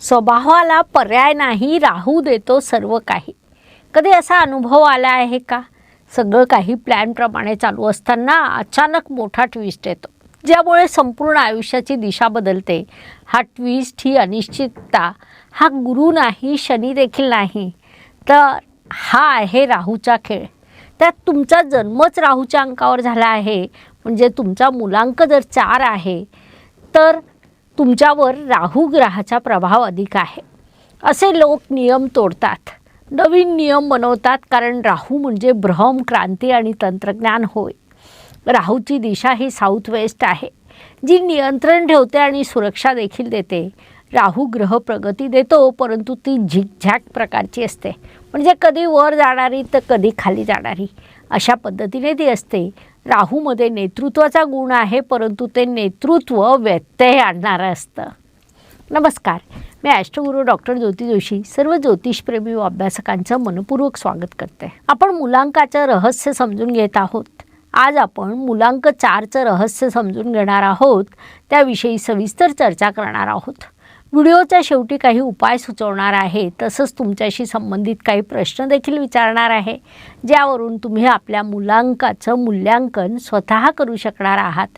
स्वभावाला पर्याय नाही राहू देतो सर्व काही. कधी असा अनुभव आला आहे का? सगळं काही प्लॅनप्रमाणे चालू असताना अचानक मोठा ट्विस्ट येतो. ज्यामुळे संपूर्ण आयुष्याची दिशा बदलते. हा ट्विस्ट ही अनिश्चितता हा गुरु नाही शनी देखील नाही. तर हा आहे राहूचा खेळ. त्यात तुमचा जन्मच राहूच्या अंकावर झाला आहे. म्हणजे तुमचा मुलांक जर चार आहे तर तुमच्यावर राहू ग्रहाचा प्रभाव अधिक आहे. असे लोक नियम तोडतात. नवीन नियम बनवतात कारण राहू म्हणजे भ्रम क्रांती आणि तंत्रज्ञान होय. राहूची दिशा ही साऊथ वेस्ट आहे. जी नियंत्रण ठेवते आणि सुरक्षा देखील देते. राहू ग्रह प्रगती देतो परंतु ती झिकझॅक प्रकारची असते. म्हणजे कधी वर जाणारी तर कधी खाली जाणारी. अशा पद्धतीने ती असते. राहूमध्ये नेतृत्वाचा गुण आहे परंतु ते नेतृत्व व्यत्यय आणणारं असतं. नमस्कार. मी ॲस्ट्रोगुरू डॉक्टर ज्योती जोशी सर्व ज्योतिषप्रेमी व अभ्यासकांचं मनपूर्वक स्वागत करते. आपण मुलांकाचं रहस्य समजून घेत आहोत. आज आपण मुलांक चारचं रहस्य समजून घेणार आहोत. त्याविषयी सविस्तर चर्चा करणार आहोत. व्हिडिओच्या शेवटी काही उपाय सुचवणार आहे. तसंच तुमच्याशी संबंधित काही प्रश्न देखील विचारणार आहे. ज्यावरून तुम्ही आपल्या मुलांकाचं मूल्यांकन स्वतः करू शकणार आहात.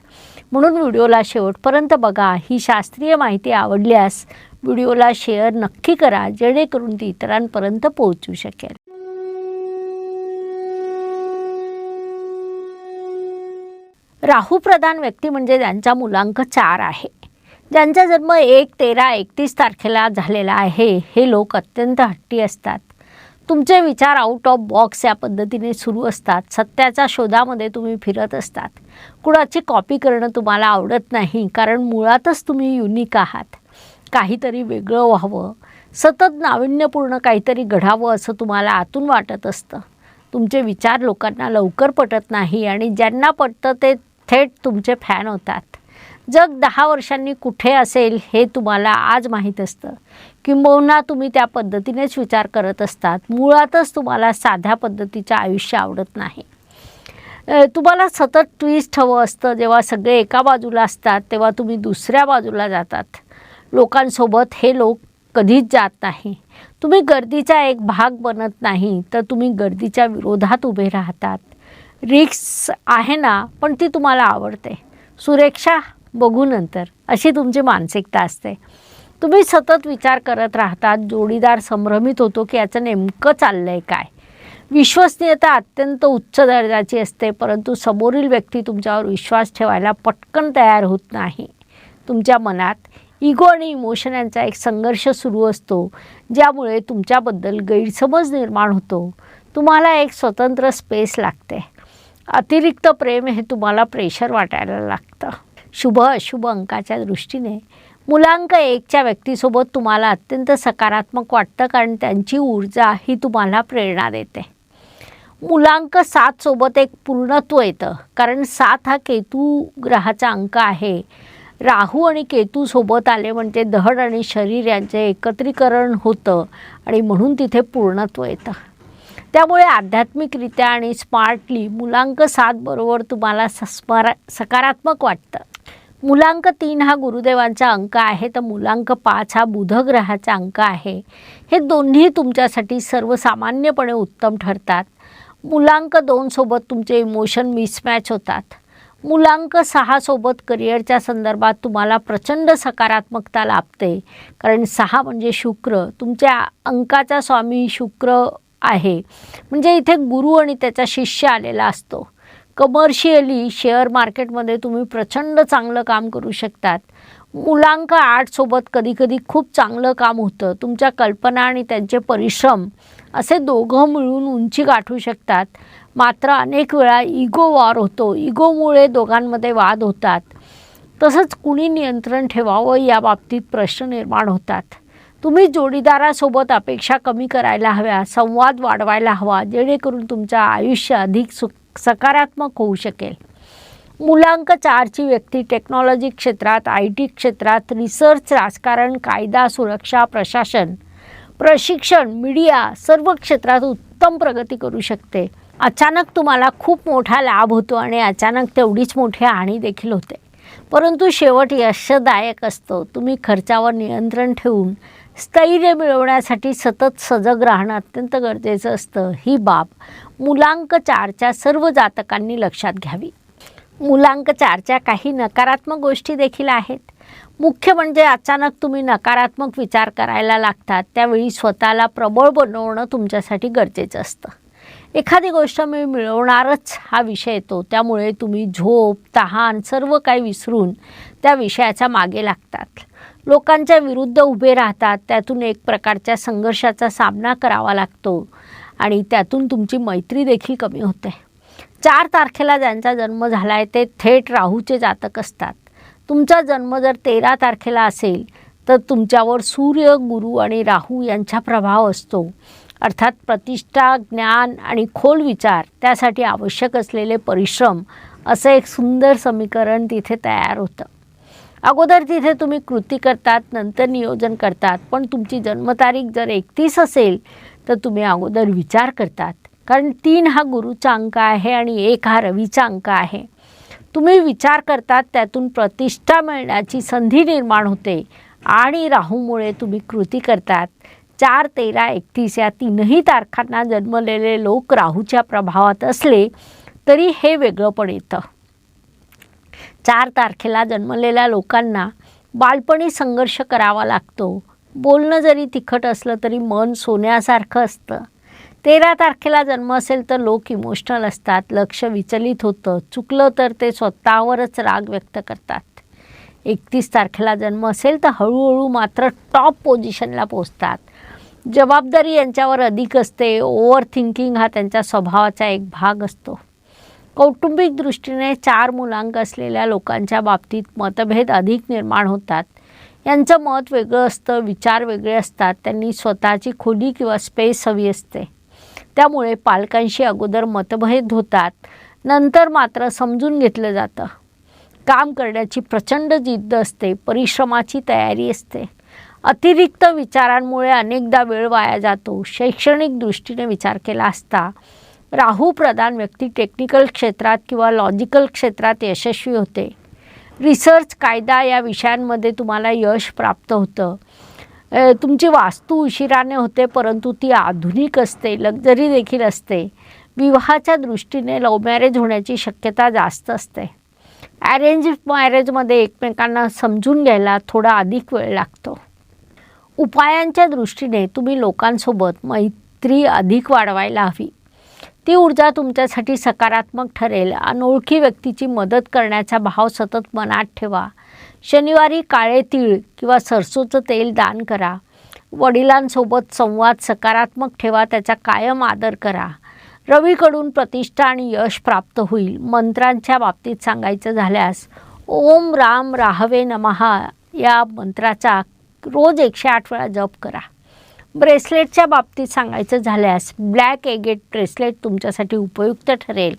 म्हणून व्हिडिओला शेवटपर्यंत बघा. ही शास्त्रीय माहिती आवडल्यास व्हिडिओला शेअर नक्की करा जेणेकरून ती इतरांपर्यंत पोहोचू शकेल. राहू प्रधान व्यक्ती म्हणजे ज्यांचा मुलांक चार आहे. ज्यांचा जन्म एक तेरा एकतीस तारखेला झालेला आहे हे लोक अत्यंत हट्टी असतात. तुमचे विचार आउट ऑफ बॉक्स या पद्धतीने सुरू असतात. सत्याच्या शोधामध्ये तुम्ही फिरत असतात. कुणाची कॉपी करणं तुम्हाला आवडत नाही कारण मुळातच तुम्ही युनिक आहात. काहीतरी वेगळं व्हावं. सतत नाविन्यपूर्ण काहीतरी घडावं असं तुम्हाला आतून वाटत असतं. तुमचे विचार लोकांना लवकर पटत नाही आणि ज्यांना पटतं ते थेट तुमचे फॅन होतात. जग दहा वर्षांनी कुठे असेल हे तुम्हाला आज माहीत असतं. किंबहुना तुम्ही त्या पद्धतीनेच विचार करत असतात. मुळातच तुम्हाला साध्या पद्धतीचं आयुष्य आवडत नाही. तुम्हाला सतत ट्विस्ट हवं असतं. जेव्हा सगळे एका बाजूला असतात तेव्हा तुम्ही दुसऱ्या बाजूला जातात. लोकांसोबत हे लोक कधीच जात नाही. तुम्ही गर्दीचा एक भाग बनत नाही तर तुम्ही गर्दीच्या विरोधात उभे राहतात. रिक्स आहे ना पण ती तुम्हाला आवडते. सुरेक्षा बघू नंतर. अशी तुमची मानसिकता असते. तुम्ही सतत विचार करत राहतात जोडीदार संभ्रमित होतो की याचं नेमकं चाललं आहे काय? विश्वसनीयता अत्यंत उच्च दर्जाची असते परंतु समोरील व्यक्ती तुमच्यावर विश्वास ठेवायला पटकन तयार होत नाही. तुमच्या मनात इगो आणि इमोशन यांचा एक संघर्ष सुरू असतो ज्यामुळे तुमच्याबद्दल गैरसमज निर्माण होतो. तुम्हाला एक स्वतंत्र स्पेस लागते. अतिरिक्त प्रेम हे तुम्हाला प्रेशर वाटायला लागतं. शुभ अशुभ अंकाच्या दृष्टीने मुलांक एकच्या व्यक्तीसोबत तुम्हाला अत्यंत सकारात्मक वाटतं कारण त्यांची ऊर्जा ही तुम्हाला प्रेरणा देते. मुलांक सात सोबत एक पूर्णत्व येतं. कारण सात हा केतू ग्रहाचा अंक आहे. राहू आणि केतू सोबत आले म्हणजे दहड आणि शरीर यांचे एकत्रीकरण होतं आणि म्हणून तिथे पूर्णत्व येतं. त्यामुळे आध्यात्मिकरित्या आणि स्मार्टली मुलांक सात बरोबर तुम्हाला सस्मारा सकारात्मक वाटतं. मुलांक तीन हा गुरुदेवांचा अंक आहे तर मुलांक पाच हा बुधग्रहाचा अंक आहे. हे दोन्ही तुमच्यासाठी सर्वसामान्यपणे उत्तम ठरतात. मुलांक दोनसोबत तुमचे इमोशन मिसमॅच होतात. मुलांक सहासोबत करिअरच्या संदर्भात तुम्हाला प्रचंड सकारात्मकता लाभते. कारण सहा म्हणजे शुक्र. तुमच्या अंकाचा स्वामी शुक्र आहे. म्हणजे इथे गुरु आणि त्याचा शिष्य आलेला असतो. कमर्शियली शेअर मार्केटमध्ये तुम्ही प्रचंड चांगलं काम करू शकतात. मुलांक आर्टसोबत कधीकधी खूप चांगलं काम होतं. तुमच्या कल्पना आणि त्यांचे परिश्रम असे दोघं मिळून उंची गाठू शकतात. मात्र अनेक वेळा इगो वार होतो. इगोमुळे दोघांमध्ये वाद होतात. तसंच कुणी नियंत्रण ठेवावं या बाबतीत प्रश्न निर्माण होतात. तुम्ही जोडीदारासोबत अपेक्षा कमी करायला हव्या संवाद वाढवायला हवा जेणेकरून तुमचं आयुष्य अधिक सु सकारात्मक होऊ शकेल. मुलांक चारची व्यक्ती टेक्नॉलॉजी क्षेत्रात आय टी क्षेत्रात रिसर्च राजकारण कायदा सुरक्षा प्रशासन प्रशिक्षण मीडिया सर्व क्षेत्रात उत्तम प्रगती करू शकते. अचानक तुम्हाला खूप मोठा लाभ होतो आणि अचानक तेवढीच मोठी हानी देखील होते. परंतु शेवट यशदायक असतो. तुम्ही खर्चावर नियंत्रण ठेवून स्थैर्य मिळवण्यासाठी सतत सजग राहणं अत्यंत गरजेचं असतं. ही बाब मुलांक चारच्या सर्व जातकांनी लक्षात घ्यावी. मुलांक चारच्या काही नकारात्मक गोष्टी देखील आहेत. मुख्य म्हणजे अचानक तुम्ही नकारात्मक विचार करायला लागतात त्यावेळी स्वतःला प्रबळ बनवणं तुमच्यासाठी गरजेचं असतं. एखादी गोष्ट मी मिळवणारच हा विषय येतो त्यामुळे तुम्ही झोप तहान सर्व काही विसरून त्या विषयाच्या मागे लागतात. लोकांच्या विरुद्ध उभे राहतात. त्यातून एक प्रकारच्या संघर्षाचा सामना करावा लागतो. आणि त्यातून तुमची मैत्री देखील कमी होते. चार तारखेला ज्यांचा जन्म झाला आहे ते थेट राहूचे जातक असतात. तुमचा जन्म जर तेरा तारखेला असेल तर तुमच्यावर सूर्य गुरु आणि राहू यांचा प्रभाव असतो. अर्थात प्रतिष्ठा ज्ञान आणि खोल विचार त्यासाठी आवश्यक असलेले परिश्रम असं एक सुंदर समीकरण तिथे तयार होतं. अगोदर तिथे तुम्ही कृती करतात नंतर नियोजन करतात पण तुमची जन्मतारीख जर एकतीस असेल तर तुम्ही अगोदर विचार करतात. कारण तीन हा गुरुचा अंक आहे आणि एक हा रवीचा अंक आहे. तुम्ही विचार करतात त्यातून प्रतिष्ठा मिळण्याची संधी निर्माण होते आणि राहूमुळे तुम्ही कृती करतात. चार तेरा एकतीस या तीनही तारखांना जन्मलेले लोक राहूच्या प्रभावात असले तरी हे वेगळं पण येतं. चार तारखेला जन्मलेल्या लोकांना बालपणी संघर्ष करावा लागतो. बोलणं जरी तिखट असलं तरी मन सोन्यासारखं असतं. तेरा तारखेला जन्म असेल तर लोक इमोशनल असतात लक्ष विचलित होतं. चुकलं तर ते स्वतःवरच राग व्यक्त करतात. एकतीस तारखेला जन्म असेल तर हळूहळू मात्र टॉप पोझिशनला पोचतात जबाबदारी यांच्यावर अधिक असते. ओव्हर थिंकिंग हा त्यांच्या स्वभावाचा एक भाग असतो. कौटुंबिक दृष्टीने चार मुलांक असलेल्या लोकांच्या बाबतीत मतभेद अधिक निर्माण होतात. यांचं मत वेगळं असतं विचार वेगळे असतात त्यांनी स्वतःची खोली किंवा स्पेस हवी असते. त्यामुळे पालकांशी अगोदर मतभेद होतात नंतर मात्र समजून घेतलं जातं. काम करण्याची प्रचंड जिद्द असते परिश्रमाची तयारी असते. अतिरिक्त विचारांमुळे अनेकदा वेळ वाया जातो. शैक्षणिक दृष्टीने विचार केला असता राहू प्रधान व्यक्ती टेक्निकल क्षेत्रात किंवा लॉजिकल क्षेत्रात यशस्वी होते. रिसर्च कायदा या विषयांमध्ये तुम्हाला यश प्राप्त होतं. तुमची वास्तू उशिराने होते परंतु ती आधुनिक असते लक्झरी देखील असते. विवाहाच्या दृष्टीने लव्ह मॅरेज होण्याची शक्यता जास्त असते. अरेंज मॅरेजमध्ये एकमेकांना समजून घ्यायला थोडा अधिक वेळ लागतो. उपायांच्या दृष्टीने तुम्ही लोकांसोबत मैत्री अधिक वाढवायला हवी. ती ऊर्जा तुमच्यासाठी सकारात्मक ठरेल. अनोळखी व्यक्तीची मदत करण्याचा भाव सतत मनात ठेवा. शनिवारी काळे तीळ किंवा सरसोचं तेल दान करा. वडिलांसोबत संवाद सकारात्मक ठेवा त्याचा कायम आदर करा. रवीकडून प्रतिष्ठा आणि यश प्राप्त होईल. मंत्रांच्या बाबतीत सांगायचं झाल्यास ओम राम राहवे नमहा या मंत्राचा रोज एकशे आठ वेळा जप करा. ब्रेसलेटच्या बाबतीत सांगायचं झाल्यास ब्लॅक एगेट ब्रेसलेट तुमच्यासाठी उपयुक्त ठरेल.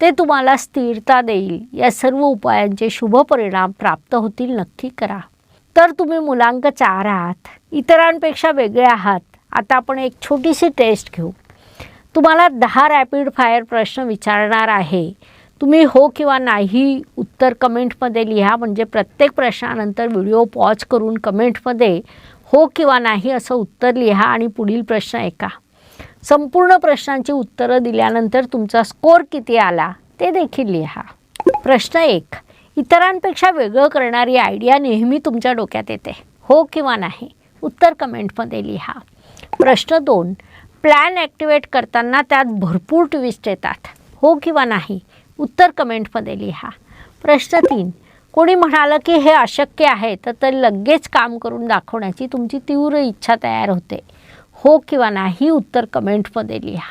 ते तुम्हाला स्थिरता देईल. या सर्व उपायांचे शुभ परिणाम प्राप्त होतील. नक्की करा. तर तुम्ही मुलांक चार आहात. इतरांपेक्षा वेगळे आहात. आता आपण एक छोटीशी टेस्ट घेऊ. तुम्हाला दहा रॅपिड फायर प्रश्न विचारणार आहे. तुम्ही हो किंवा नाही उत्तर कमेंटमध्ये लिहा. म्हणजे प्रत्येक प्रश्नानंतर व्हिडिओ पॉज करून कमेंटमध्ये हो किंवा नाही असं उत्तर लिहा आणि पुढील प्रश्न ऐका. संपूर्ण प्रश्नांची उत्तरं दिल्यानंतर तुमचा स्कोर किती आला ते देखील लिहा. प्रश्न एक इतरांपेक्षा वेगळं करणारी आयडिया नेहमी तुमच्या डोक्यात येते. हो किंवा नाही उत्तर कमेंटमध्ये लिहा. प्रश्न दोन प्लॅन ॲक्टिवेट करताना त्यात भरपूर ट्विस्ट येतात. हो किंवा नाही उत्तर कमेंटमध्ये लिहा. प्रश्न तीन कोणी म्हणालं की हे अशक्य आहे तर ते लगेच काम करून दाखवण्याची तुमची तीव्र इच्छा तयार होते. हो किंवा नाही उत्तर कमेंटमध्ये लिहा.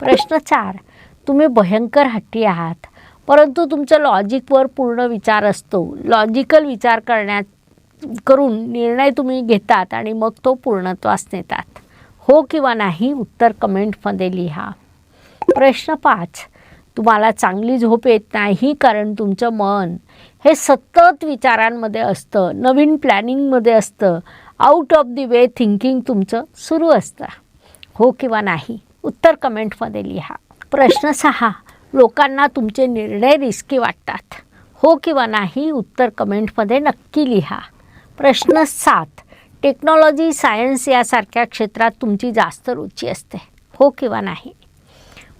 प्रश्न चार तुम्ही भयंकर हट्टी आहात परंतु तुमचं लॉजिकवर पूर्ण विचार असतो. लॉजिकल विचार करण्यात करून निर्णय तुम्ही घेतात आणि मग तो पूर्णत्वास नेतात. हो किंवा नाही उत्तर कमेंटमध्ये लिहा. प्रश्न पाच तुम्हाला चांगली झोप येत नाही कारण तुमचं मन हे सतत विचारांमध्ये असतं नवीन प्लॅनिंगमध्ये असतं out of the way thinking तुमचं सुरू असतं. हो किंवा नाही? उत्तर कमेंटमध्ये लिहा. प्रश्न सहा. लोकांना तुमचे निर्णय रिस्की वाटतात. हो किंवा नाही? उत्तर कमेंटमध्ये नक्की लिहा. प्रश्न सात. टेक्नॉलॉजी सायन्स यासारख्या क्षेत्रात तुमची जास्त रुची असते. हो किंवा नाही?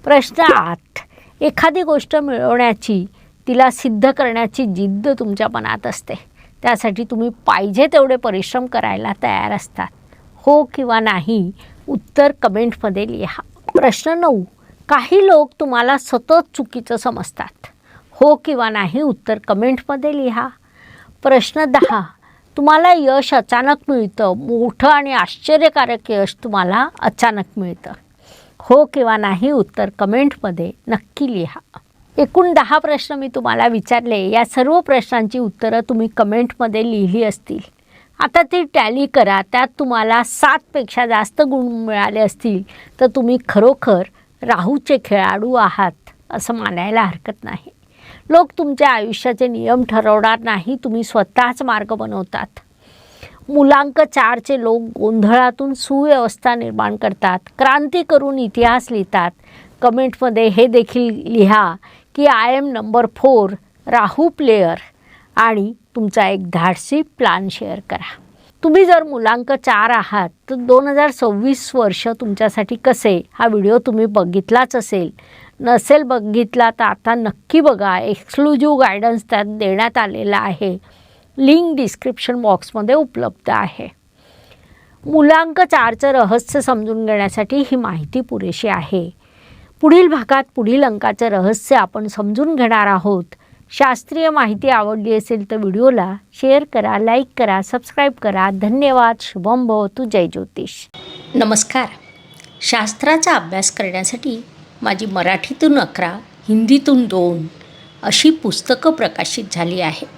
प्रश्न आठ. एखादी गोष्ट मिळवण्याची तिला सिद्ध करण्याची जिद्द तुमच्या मनात असते. त्यासाठी तुम्ही पाहिजे तेवढे परिश्रम करायला तयार असतात. हो किंवा नाही उत्तर कमेंटमध्ये लिहा. प्रश्न नऊ. काही लोक तुम्हाला सतत चुकीचं समजतात. हो किंवा नाही उत्तर कमेंटमध्ये लिहा. प्रश्न दहा. तुम्हाला यश अचानक मिळतं. मोठं आणि आश्चर्यकारक यश तुम्हाला अचानक मिळतं. हो किंवा नाही उत्तर कमेंटमध्ये नक्की लिहा. एकूण दहा प्रश्न मी तुम्हाला विचारले. या सर्व प्रश्नांची उत्तरं तुम्ही कमेंटमध्ये लिहिली असतील. आता ती टॅली करा. त्यात तुम्हाला सातपेक्षा जास्त गुण मिळाले असतील तर तुम्ही खरोखर राहूचे खेळाडू आहात असं मानायला हरकत नाही. लोक तुमच्या आयुष्याचे नियम ठरवणार नाही. तुम्ही स्वतःच मार्ग बनवतात. मुलांक चारचे लोक गोंधळातून सुव्यवस्था निर्माण करतात क्रांती करून इतिहास लिहितात. कमेंटमध्ये हे देखील लिहा की आय एम नंबर फोर राहू प्लेयर आणि तुमचा एक धाडसी प्लॅन शेअर करा. तुम्ही जर मुलांक चार आहात तर दोन हजार सव्वीस वर्ष तुमच्यासाठी कसे? हा व्हिडिओ तुम्ही बघितलाच असेल. नसेल बघितला तर आता नक्की बघा. एक्सक्लुझिव्ह गायडन्स त्यात देण्यात आलेला आहे. लिंक डिस्क्रिप्शन बॉक्समध्ये उपलब्ध आहे. मुलांक चारचं रहस्य समजून घेण्यासाठी ही माहिती पुरेशी आहे. पुढील भागात पुढील अंकाचं रहस्य आपण समजून घेणार आहोत. शास्त्रीय माहिती आवडली असेल तर व्हिडिओला शेअर करा लाईक करा सबस्क्राईब करा. धन्यवाद. शुभम भवतु जय ज्योतिष. नमस्कार. शास्त्राचा अभ्यास करण्यासाठी माझी मराठीतून अकरा हिंदीतून दोन अशी पुस्तकं प्रकाशित झाली आहेत.